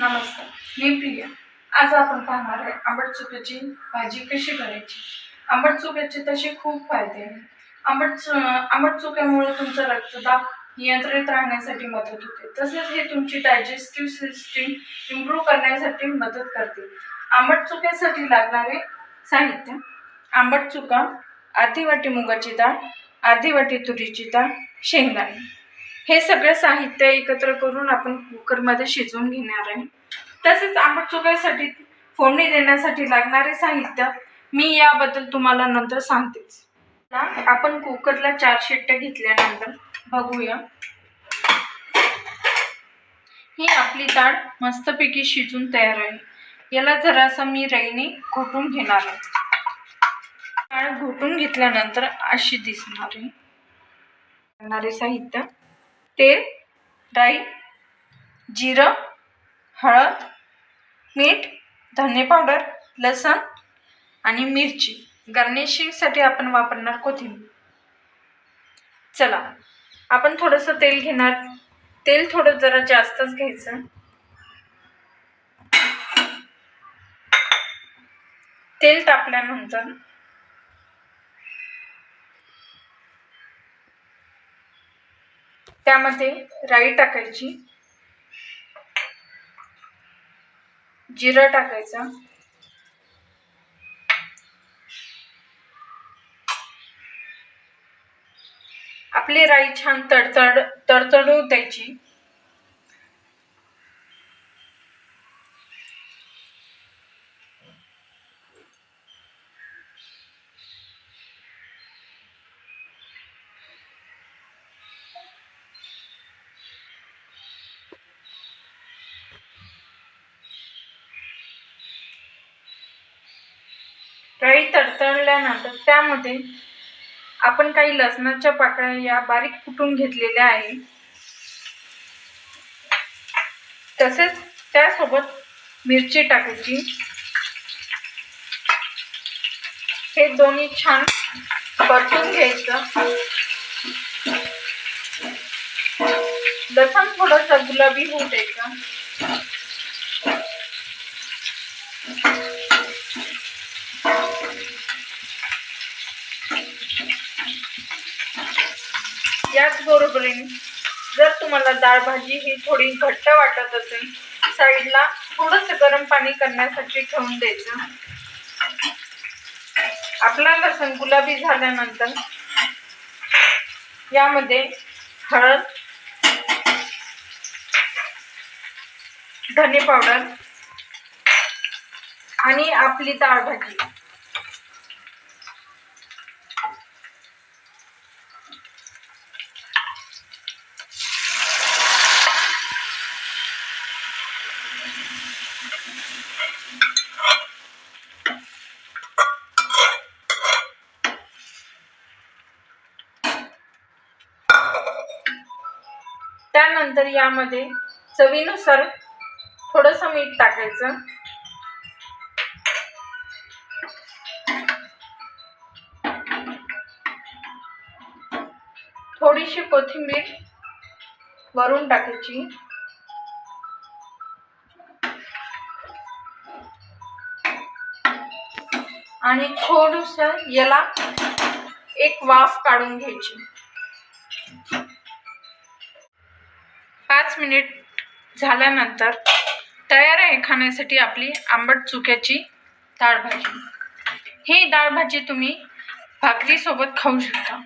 नमस्कार मी प्रिया. आज आपण पाहणार आहे आंबट चुक्याची भाजी कशी करायची? आंबट चुक्याचे तसे खूप फायदे आहेत. आंबट चु आंबट चुक्यामुळे तुमचं रक्तदाब नियंत्रित राहण्यासाठी मदत होते. तसेच हे तुमची डायजेस्टिव्ह सिस्टीम इम्प्रूव्ह करण्यासाठी मदत करते. आंबट चुक्यासाठी लागणारे साहित्य आंबट चुका अर्धी वाटी मुगाची डाळ अर्धी वाटी तुरीची डाळ शेंगदाणे. हे सगळं साहित्य एकत्र करून आपण कुकरमध्ये शिजवून घेणार आहे. तसेच आंबट चुकायसाठी फोडणी देण्यासाठी लागणारे साहित्य मी याबद्दल तुम्हाला नंतर सांगतेच. आपण कुकरला चार शिट्ट्या घेतल्यानंतर बघूया. ही आपली डाळ मस्तपैकी शिजून तयार आहे. याला जरासा मी रईने घोटून घेणार आहे. डाळ घोटून घेतल्यानंतर अशी दिसणार आहे लागणारे साहित्य. तेल राई जिरं हळद मीठ धने पावडर लसण आणि मिरची. गार्निशिंगसाठी आपण वापरणार कोथिंबीर. चला आपण थोडंसं तेल घेणार. तेल थोडं जरा जास्तच घ्यायचं. तेल टाकल्यानंतर त्यामध्ये राई टाकायची जिरं टाकायचं आपली राई छान तडतड तडतडू द्यायची. राई तडतडल्यानंतर त्यामध्ये आपण काही लसणाच्या पाकळ्या या बारीक कुटून घेतलेल्या आहे. तसेच त्यासोबत मिरची टाकायची. हे दोन्ही छान परतून घ्यायचं. लसण थोडंसं गुलाबी होऊ द्यायचं. याचबरोबरीने जर तुम्हाला डाळ भाजी ही थोडी घट्ट वाटत असेल साईडला थोडंसं गरम पाणी करण्यासाठी ठेवून द्यायचं. आपला लसण गुलाबी झाल्यानंतर यामध्ये हळद धने पावडर आणि आपली डाळ भाजी त्यानंतर यामध्ये चवीनुसार थोडंसं मीठ टाकायचं. थोडीशी कोथिंबीर वरून टाकायची. आणि थोडस याला एक वाफ काढून घ्यायची. पाच मिनिट झाल्यानंतर तयार आहे खाण्यासाठी आपली आंबट चुक्याची डाळ भाजी. ही डाळ भाजी तुम्ही भाकरीसोबत खाऊ शकता.